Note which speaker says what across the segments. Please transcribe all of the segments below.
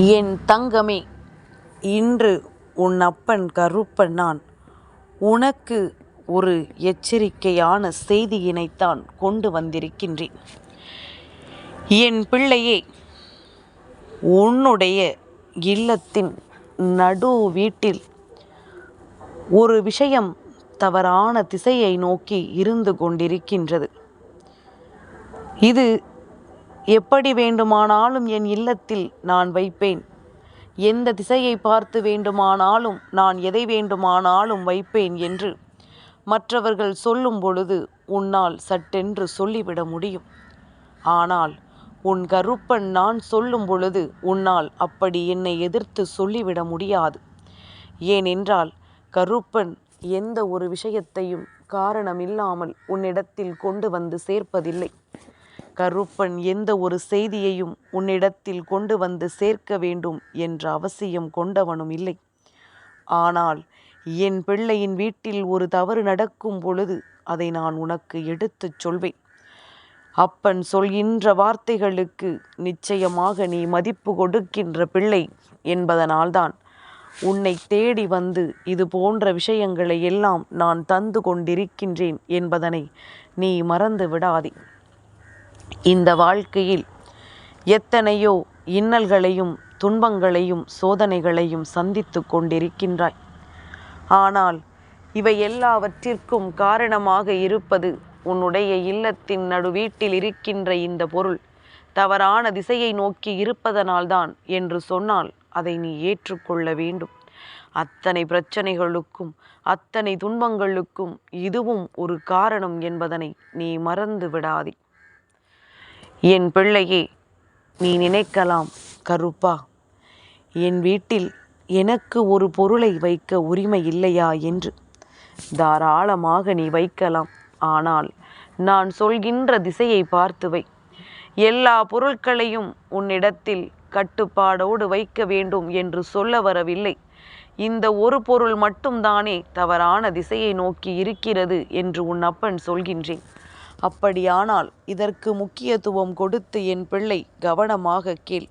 Speaker 1: என் தங்கமே இன்று உன் அப்பன் கருப்பன் நான். உனக்கு ஒரு எச்சரிக்கையான செய்தியினைத்தான் கொண்டு வந்திருக்கின்றேன். என் பிள்ளையே உன்னுடைய இல்லத்தின் நடு வீட்டில் ஒரு விஷயம் தவறான திசையை நோக்கி இருந்து கொண்டிருக்கின்றது. இது எப்படி வேண்டுமானாலும் என் இல்லத்தில் நான் வைப்பேன். எந்த திசையை பார்த்து வேண்டுமானாலும் நான் எதை வேண்டுமானாலும் வைப்பேன் என்று மற்றவர்கள் சொல்லும் பொழுது உன்னால் சட்டென்று சொல்லிவிட முடியும். ஆனால் உன் கருப்பன் நான் சொல்லும் பொழுது உன்னால் அப்படி என்னை எதிர்த்து சொல்லிவிட முடியாது. ஏனென்றால் கருப்பன் எந்த ஒரு விஷயத்தையும் காரணமில்லாமல் உன்னிடத்தில் கொண்டு வந்து சேர்ப்பதில்லை. கருப்பன் எந்த ஒரு செய்தியையும் உன்னிடத்தில் கொண்டு வந்து சேர்க்க வேண்டும் என்ற அவசியம் கொண்டவனும் இல்லை. ஆனால் என் பிள்ளையின் வீட்டில் ஒரு தவறு நடக்கும் பொழுது அதை நான் உனக்கு எடுத்துச் சொல்வேன். அப்பன் சொல்கின்ற வார்த்தைகளுக்கு நிச்சயமாக நீ மதிப்பு கொடுக்கின்ற பிள்ளை என்பதனால்தான் உன்னை தேடி வந்து இது போன்ற விஷயங்களை எல்லாம் நான் தந்து கொண்டிருக்கின்றேன் என்பதனை நீ மறந்து விடாதே. இந்த வாழ்க்கையில் எத்தனையோ இன்னல்களையும் துன்பங்களையும் சோதனைகளையும் சந்தித்து கொண்டிருக்கின்றாய். ஆனால் இவை எல்லாவற்றிற்கும் காரணமாக இருப்பது உன்னுடைய இல்லத்தின் நடுவீட்டில் இருக்கின்ற இந்த பொருள். தவறான திசையை நோக்கி இருப்பதனால்தான் என்று சொன்னால் அதை நீ ஏற்றுக்கொள்ள வேண்டும். அத்தனை பிரச்சனைகளுக்கும் அத்தனை துன்பங்களுக்கும் இதுவும் ஒரு காரணம் என்பதனை நீ மறந்து விடாதே. என் பிள்ளையே நீ நினைக்கலாம் கருப்பா. என் வீட்டில் எனக்கு ஒரு பொருளை வைக்க உரிமை இல்லையா என்று. தாராளமாக நீ வைக்கலாம். ஆனால் நான் சொல்கின்ற திசையை பார்த்து வை எல்லா பொருட்களையும் உன்னிடத்தில் கட்டுப்பாடோடு வைக்க வேண்டும் என்று சொல்ல வரவில்லை. இந்த ஒரு பொருள் மட்டும்தானே தவறான திசையை நோக்கி இருக்கிறது என்று உன் அப்பன் சொல்கின்றேன். அப்படியானால் இதற்கு முக்கியத்துவம் கொடுத்து என் பிள்ளை கவனமாக கேள்.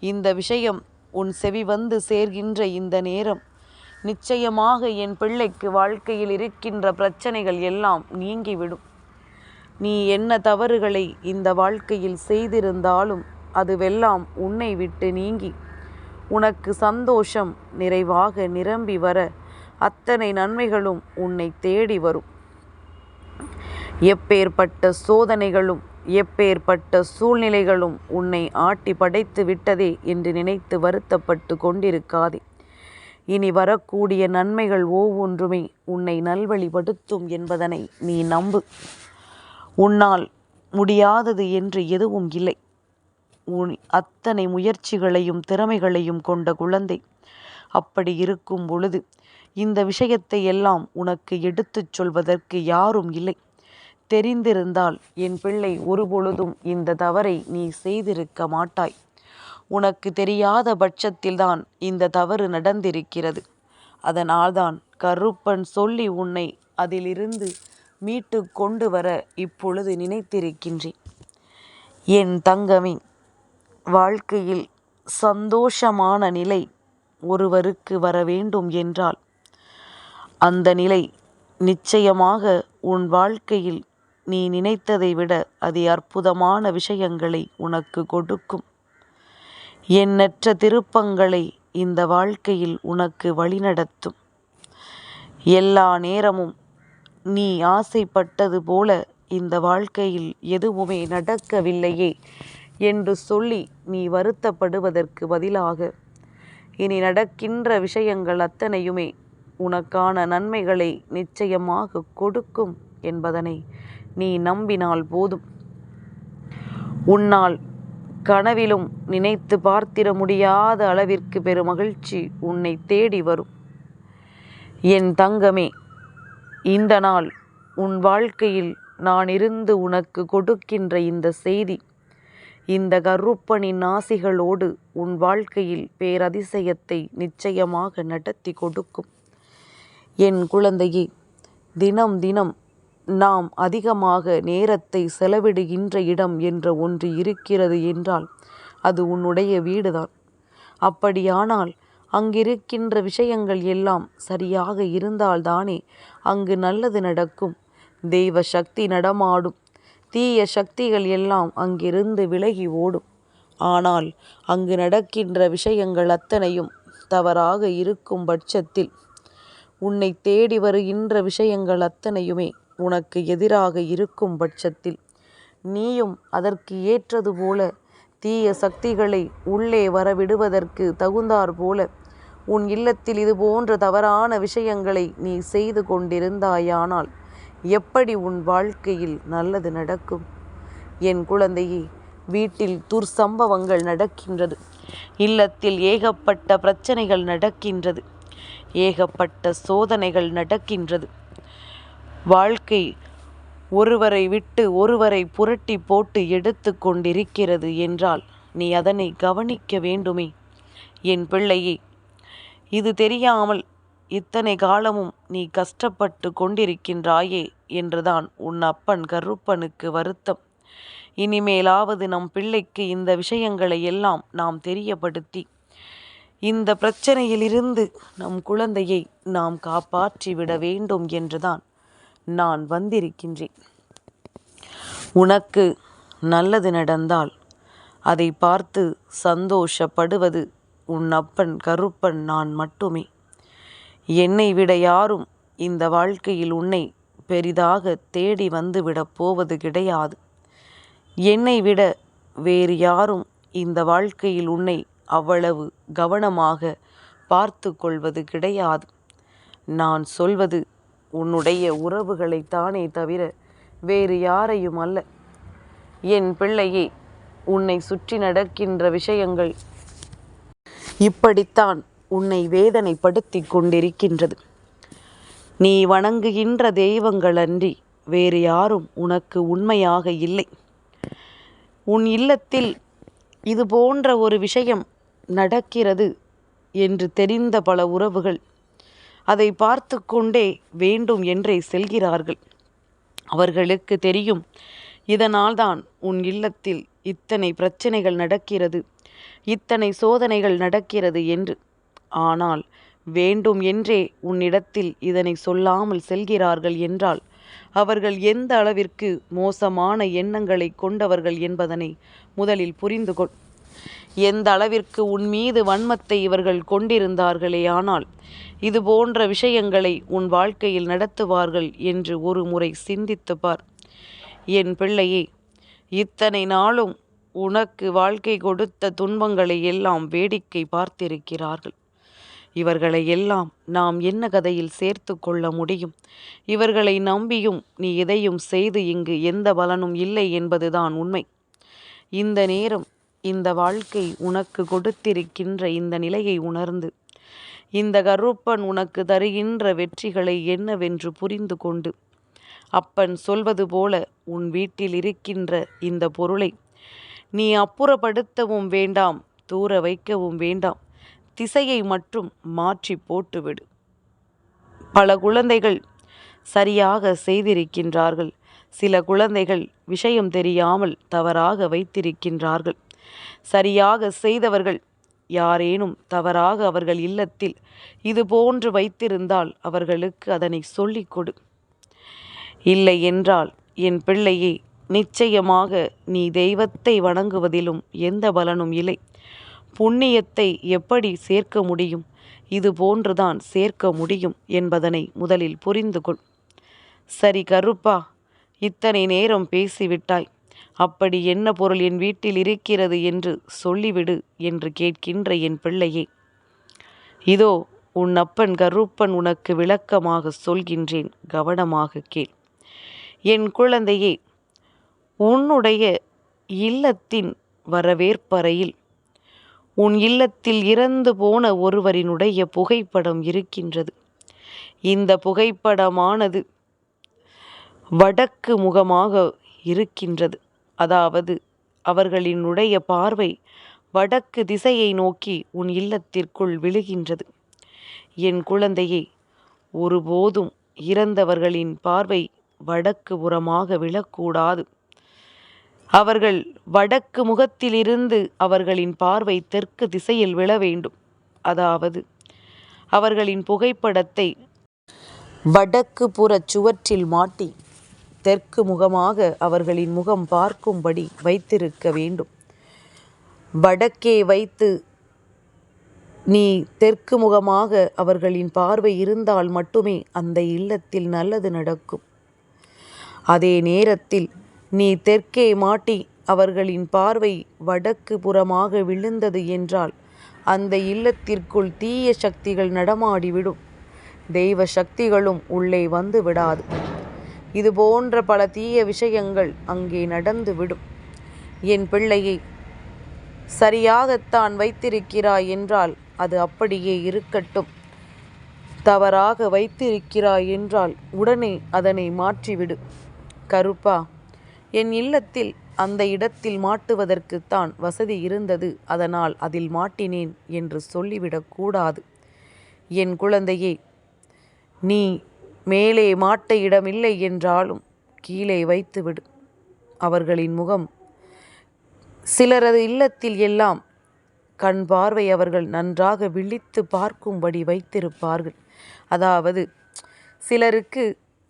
Speaker 1: இந்த விஷயம் உன் செவி வந்து சேர்கின்ற இந்த நேரம். நிச்சயமாக என் பிள்ளைக்கு வாழ்க்கையில் இருக்கின்ற பிரச்சனைகள் எல்லாம் நீங்கிவிடும். நீ என்ன தவறுகளை இந்த வாழ்க்கையில் செய்திருந்தாலும் அதுவெல்லாம் உன்னை விட்டு நீங்கி உனக்கு சந்தோஷம் நிறைவாக நிரம்பி வர அத்தனை நன்மைகளும் உன்னை தேடி வரும். எப்பேற்பட்ட சோதனைகளும் எப்பேற்பட்ட சூழ்நிலைகளும் உன்னை ஆட்டி படைத்து விட்டதே என்று நினைத்து வருத்தப்பட்டு கொண்டிருக்காதே. இனி வரக்கூடிய நன்மைகள் ஒவ்வொன்றுமே உன்னை நல்வழிப்படுத்தும் என்பதனை நீ நம்பு. உன்னால் முடியாதது என்று எதுவும் இல்லை. உன் அத்தனை முயற்சிகளையும் திறமைகளையும் கொண்ட குழந்தை. அப்படி இருக்கும் பொழுது இந்த விஷயத்தை எல்லாம் உனக்கு எடுத்துச் சொல்வதற்கு யாரும் இல்லை. தெரிந்திருந்தால் என் பிள்ளை ஒருபொழுதும் இந்த தவறை நீ செய்திருக்க மாட்டாய். உனக்கு தெரியாத பட்சத்தில்தான் இந்த தவறு நடந்திருக்கிறது. அதனால்தான் கருப்பன் சொல்லி உன்னை அதிலிருந்து மீட்டு கொண்டு வர இப்பொழுது நினைத்திருக்கின்றேன். என் தங்கமே வாழ்க்கையில் சந்தோஷமான நிலை ஒருவருக்கு வர வேண்டும் என்றால் அந்த நிலை நிச்சயமாக உன் வாழ்க்கையில் நீ நினைத்ததை விட அதி அற்புதமான விஷயங்களை உனக்கு கொடுக்கும். எண்ணற்ற திருப்பங்களை இந்த வாழ்க்கையில் உனக்கு வழிநடத்தும். எல்லா நேரமும் நீ ஆசைப்பட்டது போல இந்த வாழ்க்கையில் எதுவுமே நடக்கவில்லையே என்று சொல்லி நீ வருத்தப்படுவதற்கு பதிலாக இனி நடக்கின்ற விஷயங்கள் அத்தனையுமே உனக்கான நன்மைகளை நிச்சயமாக கொடுக்கும் என்பதனை நீ நம்பினால் போதும். உன்னால் கனவிலும் நினைத்து பார்த்திட முடியாத அளவிற்கு பெருமகிழ்ச்சி உன்னை தேடி வரும். என் தங்கமே இந்த நாள் உன் வாழ்க்கையில் நான் இருந்து உனக்கு கொடுக்கின்ற இந்த செய்தி இந்த கருப்பனின் ஆசிகளோடு உன் வாழ்க்கையில் பேரதிசயத்தை நிச்சயமாக நடத்தி கொடுக்கும். என் குழந்தையே தினம் தினம் நாம் அதிகமாக நேரத்தை செலவிடுகின்ற இடம் என்ற ஒன்று இருக்கிறது என்றால் அது உன்னுடைய வீடுதான். அப்படியானால் அங்கிருக்கின்ற விஷயங்கள் எல்லாம் சரியாக இருந்தால்தானே அங்கு நல்லது நடக்கும். தெய்வ சக்தி நடமாடும். தீய சக்திகள் எல்லாம் அங்கிருந்து விலகி ஓடும். ஆனால் அங்கு நடக்கின்ற விஷயங்கள் அத்தனையும் தவறாக இருக்கும் பட்சத்தில் உன்னை தேடி வருகின்ற விஷயங்கள் அத்தனையுமே உனக்கு எதிராக இருக்கும் பட்சத்தில் நீயும் அதற்கு ஏற்றது போல தீய சக்திகளை உள்ளே வரவிடுவதற்கு தகுந்தாற் போல உன் இல்லத்தில் இது போன்ற தவறான விஷயங்களை நீ செய்து கொண்டிருந்தாயானால் எப்படி உன் வாழ்க்கையில் நல்லது நடக்கும்? என் குழந்தையே வீட்டில் துர்சம்பவங்கள் நடக்கின்றது. இல்லத்தில் ஏகப்பட்ட பிரச்சனைகள் நடக்கின்றது. ஏகப்பட்ட சோதனைகள் நடக்கின்றது. வாழ்க்கை ஒருவரை விட்டு ஒருவரை புரட்டி போட்டு எடுத்து கொண்டிருக்கிறது என்றால் நீ அதனை கவனிக்க வேண்டுமே. என் பிள்ளையே இது தெரியாமல் இத்தனை காலமும் நீ கஷ்டப்பட்டு கொண்டிருக்கின்றாயே என்றுதான் உன் அப்பன் கருப்பனுக்கு வருத்தம். இனிமேலாவது நம் பிள்ளைக்கு இந்த விஷயங்களை எல்லாம் நாம் தெரியப்படுத்தி இந்த பிரச்சனையிலிருந்து நம் குழந்தையை நாம் காப்பாற்றி விட வேண்டும் என்றுதான் நான் வந்திருக்கின்றேன். உனக்கு நல்லது நடந்தால் அதை பார்த்து சந்தோஷப்படுவது உன் அப்பன் கருப்பன் நான் மட்டுமே. என்னை விட யாரும் இந்த வாழ்க்கையில் உன்னை பெரிதாக தேடி வந்துவிடப் போவது கிடையாது. என்னை விட வேறு யாரும் இந்த வாழ்க்கையில் உன்னை அவ்வளவு கவனமாக பார்த்து கொள்வது கிடையாது. நான் சொல்வது உன்னுடைய உறவுகளைத்தானே தவிர வேறு யாரையும் அல்ல. என் பிள்ளையே உன்னை சுற்றி நடக்கின்ற விஷயங்கள் இப்படித்தான் உன்னை வேதனைப்படுத்தி கொண்டிருக்கின்றது. நீ வணங்குகின்ற தெய்வங்கள் அன்றி வேறு யாரும் உனக்கு உண்மையாக இல்லை. உன் இல்லத்தில் இது போன்ற ஒரு விஷயம் நடக்கிறது என்று தெரிந்த பல உறவுகள் அதை பார்த்து கொண்டே வேண்டும் என்றே செல்கிறார்கள். அவர்களுக்கு தெரியும் இதனால்தான் உன் இல்லத்தில் இத்தனை பிரச்சனைகள் நடக்கிறது இத்தனை சோதனைகள் நடக்கிறது என்று. ஆனால் வேண்டும் என்றே உன்னிடத்தில் இதனை சொல்லாமல் செல்கிறார்கள் என்றால் அவர்கள் எந்த அளவிற்கு மோசமான எண்ணங்களை கொண்டவர்கள் என்பதனை முதலில் புரிந்து கொள் எந்த அளவிற்கு உன் மீது வன்மத்தை இவர்கள் கொண்டிருந்தார்களே ஆனால் இது போன்ற விஷயங்களை உன் வாழ்க்கையில் நடத்துவார்கள் என்று ஒரு முறை சிந்தித்து பார். என் பிள்ளையே இத்தனை நாளும் உனக்கு வாழ்க்கை கொடுத்த துன்பங்களை எல்லாம் வேடிக்கை பார்த்திருக்கிறார்கள். இவர்களை எல்லாம் நாம் என்ன கதையில் சேர்த்து கொள்ள முடியும்? இவர்களை நம்பியும் நீ எதையும் செய்து இங்கு எந்த பலனும் இல்லை என்பதுதான் உண்மை. இந்த நேரம் இந்த வாழ்க்கை உனக்கு கொடுத்திருக்கின்ற இந்த நிலையை உணர்ந்து. இந்த கருப்பன் உனக்கு தருகின்ற வெற்றிகளை என்னவென்று புரிந்து கொண்டு. அப்பன் சொல்வது போல உன் வீட்டில் இருக்கின்ற இந்த பொருளை நீ அப்புறப்படுத்தவும் வேண்டாம் தூர வைக்கவும் வேண்டாம். திசையை மட்டும் மாற்றி போட்டுவிடு. பல குழந்தைகள் சரியாக செய்திருக்கின்றார்கள். சில குழந்தைகள் விஷயம் தெரியாமல் தவறாக வைத்திருக்கின்றார்கள். சரியாக செய்தவர்கள் யாரேனும் தவறாக அவர்கள் இல்லத்தில் இது போன்று வைத்திருந்தால் அவர்களுக்கு அதனை சொல்லிக் கொடு. இல்லை என்றால் என் பிள்ளையே நிச்சயமாக நீ தெய்வத்தை வணங்குவதிலும் எந்த பலனும் இல்லை. புண்ணியத்தை எப்படி சேர்க்க முடியும்? இது போன்றுதான் சேர்க்க முடியும் என்பதனை முதலில் புரிந்து கொள் சரி கருப்பா இத்தனை நேரம் பேசிவிட்டாய். அப்படி என்ன பொருள் என் வீட்டில் இருக்கிறது என்று சொல்லிவிடு என்று கேட்கின்ற என் பிள்ளையே. இதோ உன் அப்பன் கருப்பன் உனக்கு விளக்கமாக சொல்கின்றேன் கவனமாக கேள். என் குழந்தையே உன்னுடைய இல்லத்தின் வரவேற்பறையில் உன் இல்லத்தில் இறந்து போன ஒருவரினுடைய புகைப்படம் இருக்கின்றது. இந்த புகைப்படமானது வடக்கு முகமாக இருக்கின்றது. அதாவது அவர்களினுடைய பார்வை வடக்கு திசையை நோக்கி உன் இல்லத்திற்குள் விழுகின்றது. என் குழந்தையே ஒருபோதும் இறந்தவர்களின் பார்வை வடக்கு புறமாக விழக்கூடாது. அவர்கள் வடக்கு முகத்திலிருந்து அவர்களின் பார்வை தெற்கு திசையில் விழ வேண்டும். அதாவது அவர்களின் புகைப்படத்தை வடக்கு புறச் சுவற்றில் மாட்டி தெற்கு முகமாக அவர்களின் முகம் பார்க்கும்படி வைத்திருக்க வேண்டும். வடக்கே வைத்து நீ தெற்கு முகமாக அவர்களின் பார்வை இருந்தால் மட்டுமே அந்த இல்லத்தில் நல்லது நடக்கும். அதே நேரத்தில் நீ தெற்கே மாட்டி அவர்களின் பார்வை வடக்கு புறமாக விழுந்தது என்றால் அந்த இல்லத்திற்குள் தீய சக்திகள் நடமாடிவிடும். தெய்வ சக்திகளும் உள்ளே வந்து விடாது. இது போன்ற பல தீய விஷயங்கள் அங்கே நடந்துவிடும். என் பிள்ளையை சரியாகத்தான் வைத்திருக்கிறாய் என்றால் அது அப்படியே இருக்கட்டும். தவறாக வைத்திருக்கிறாய் என்றால் உடனே அதனை மாற்றிவிடு. கருப்பா என் இல்லத்தில் அந்த இடத்தில் மாட்டுவதற்குத்தான் வசதி இருந்தது. அதனால் அதில் மாட்டினேன் என்று சொல்லிவிடக்கூடாது என் குழந்தையே நீ மேலே மாட்ட இடமில்லை என்றாலும் கீழே வைத்துவிடு அவர்களின் முகம் சிலரது இல்லத்தில் எல்லாம் கண் பார்வை அவர்கள் நன்றாக விழித்து பார்க்கும்படி வைத்திருப்பார்கள். அதாவது சிலருக்கு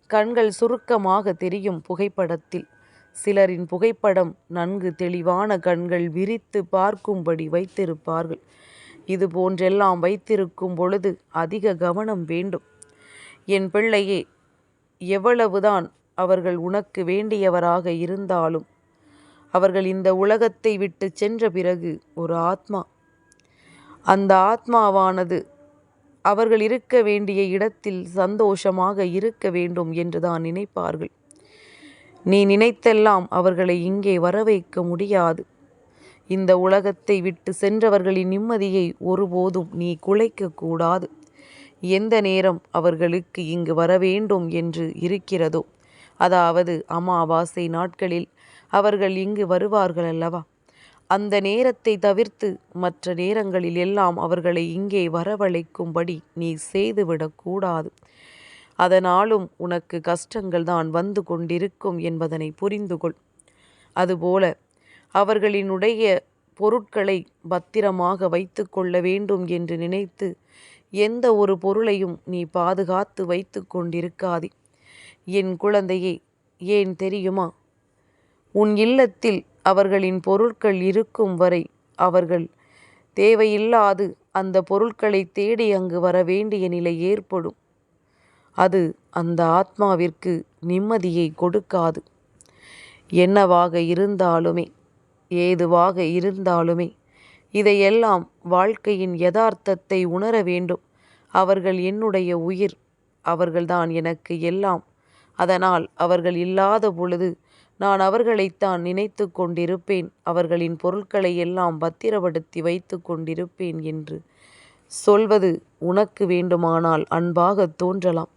Speaker 1: கண்கள் சுருக்கமாக தெரியும் புகைப்படத்தில். சிலரின் புகைப்படம் நன்கு தெளிவான கண்கள் விரித்து பார்க்கும்படி வைத்திருப்பார்கள். இது போன்றெல்லாம் வைத்திருக்கும் பொழுது அதிக கவனம் வேண்டும். என் பிள்ளையே எவ்வளவுதான் அவர்கள் உனக்கு வேண்டியவராக இருந்தாலும் அவர்கள் இந்த உலகத்தை விட்டு சென்ற பிறகு ஒரு ஆத்மா. அந்த ஆத்மாவானது அவர்கள் இருக்க வேண்டிய இடத்தில் சந்தோஷமாக இருக்க வேண்டும் என்றுதான் நினைப்பார்கள். நீ நினைத்தெல்லாம் அவர்களை இங்கே வரவைக்க முடியாது. இந்த உலகத்தை விட்டு சென்றவர்களின் நிம்மதியை ஒருபோதும் நீ குலைக்கக்கூடாது எந்த நேரம் அவர்களுக்கு இங்கு வரவேண்டும் என்று இருக்கிறதோ? அதாவது அமாவாசை நாட்களில் அவர்கள் இங்கு வருவார்கள் அல்லவா அந்த நேரத்தை தவிர்த்து மற்ற நேரங்களில் எல்லாம் அவர்களை இங்கே வரவழைக்கும்படி நீ செய்துவிடக்கூடாது அதனாலும் உனக்கு கஷ்டங்கள் தான் வந்து கொண்டிருக்கும் என்பதனை புரிந்துகொள். அதுபோல அவர்களினுடைய பொருட்களை பத்திரமாக வைத்து கொள்ள வேண்டும் என்று நினைத்து எந்த ஒரு பொருளையும் நீ பாதுகாத்து வைத்து கொண்டிருக்காதே. என் குழந்தையே ஏன் தெரியுமா? உன் இல்லத்தில் அவர்களின் பொருட்கள் இருக்கும் வரை அவர்கள் தேவையில்லாது அந்த பொருட்களை தேடி அங்கு வர வேண்டிய நிலை ஏற்படும். அது அந்த ஆத்மாவிற்கு நிம்மதியை கொடுக்காது. என்னவாக இருந்தாலுமே ஏதுவாக இருந்தாலுமே இதையெல்லாம் வாழ்க்கையின் யதார்த்தத்தை உணர வேண்டும். அவர்கள் என்னுடைய உயிர் அவர்கள்தான் எனக்கு எல்லாம். அதனால் அவர்கள் இல்லாத பொழுது நான் அவர்களைத்தான் நினைத்து கொண்டிருப்பேன். அவர்களின் பொருட்களை எல்லாம் பத்திரப்படுத்தி வைத்து கொண்டிருப்பேன் என்று சொல்வது உனக்கு வேண்டுமானால் அன்பாக தோன்றலாம்.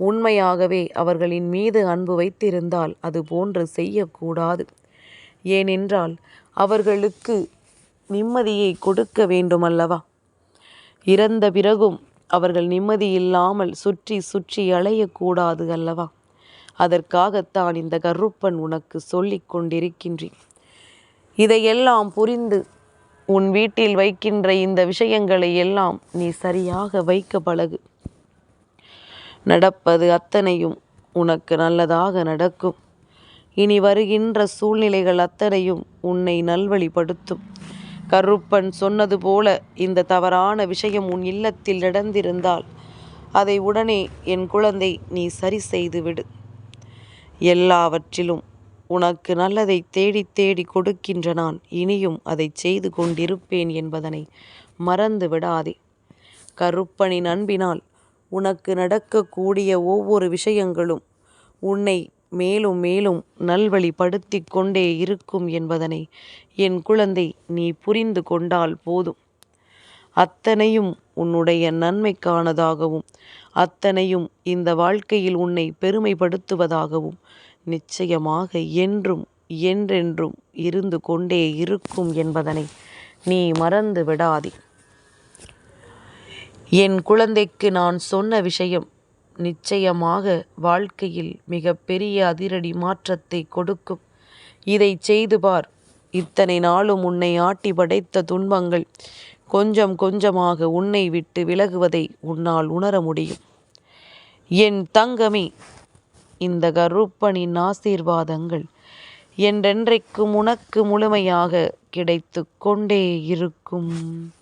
Speaker 1: உண்மையாகவே அவர்களின் மீது அன்பு வைத்திருந்தால் அது போன்று செய்யக்கூடாது. ஏனென்றால் அவர்களுக்கு நிம்மதியை கொடுக்க வேண்டுமல்லவா? இறந்த பிறகும் அவர்கள் நிம்மதியில்லாமல் சுற்றி சுற்றி அலையக்கூடாது அல்லவா? அதற்காகத்தான் இந்த கருப்பன் உனக்கு சொல்லிக் கொண்டிருக்கின்றேன். இதையெல்லாம் புரிந்து உன் வீட்டில் வைக்கின்ற இந்த விஷயங்களை எல்லாம் நீ சரியாக வைக்க பழகு. நடப்பது அத்தனையும் உனக்கு நல்லதாக நடக்கும். இனி வருகின்ற சூழ்நிலைகள் அத்தனையும் உன்னை நல்வழிப்படுத்தும். கருப்பன் சொன்னது போல இந்த தவறான விஷயம் உன் இல்லத்தில் நடந்திருந்தால் அதை உடனே என் குழந்தை நீ சரி செய்துவிடு எல்லாவற்றிலும் உனக்கு நல்லதை தேடி தேடி கொடுக்கின்ற நான் இனியும் அதை செய்து கொண்டிருப்பேன் என்பதனை மறந்து விடாதே. கருப்பனின் அன்பினால் உனக்கு நடக்கக்கூடிய ஒவ்வொரு விஷயங்களும் உன்னை மேலும் மேலும் நல்வழிப்படுத்தி கொண்டே இருக்கும் என்பதனை என் குழந்தை நீ புரிந்து கொண்டால் போதும். அத்தனையும் உன்னுடைய நன்மைக்கானதாகவும் அத்தனையும் இந்த வாழ்க்கையில் உன்னை பெருமைப்படுத்துவதாகவும் நிச்சயமாக என்றும் என்றென்றும் இருந்து கொண்டே இருக்கும் என்பதனை நீ மறந்து விடாதே. என் குழந்தைக்கு நான் சொன்ன விஷயம் நிச்சயமாக வாழ்க்கையில் மிகப்பெரிய அதிரடி மாற்றத்தை கொடுக்கும். இதைச் செய்து பார். இத்தனை நாளும் உன்னை ஆட்டி படைத்த துன்பங்கள் கொஞ்சம் கொஞ்சமாக உன்னை விட்டு விலகுவதை உன்னால் உணர முடியும். என் தங்கமே இந்த கருப்பனின் ஆசீர்வாதங்கள் என்றென்றைக்கும் உனக்கு முழுமையாக கிடைத்து கொண்டே இருக்கும்.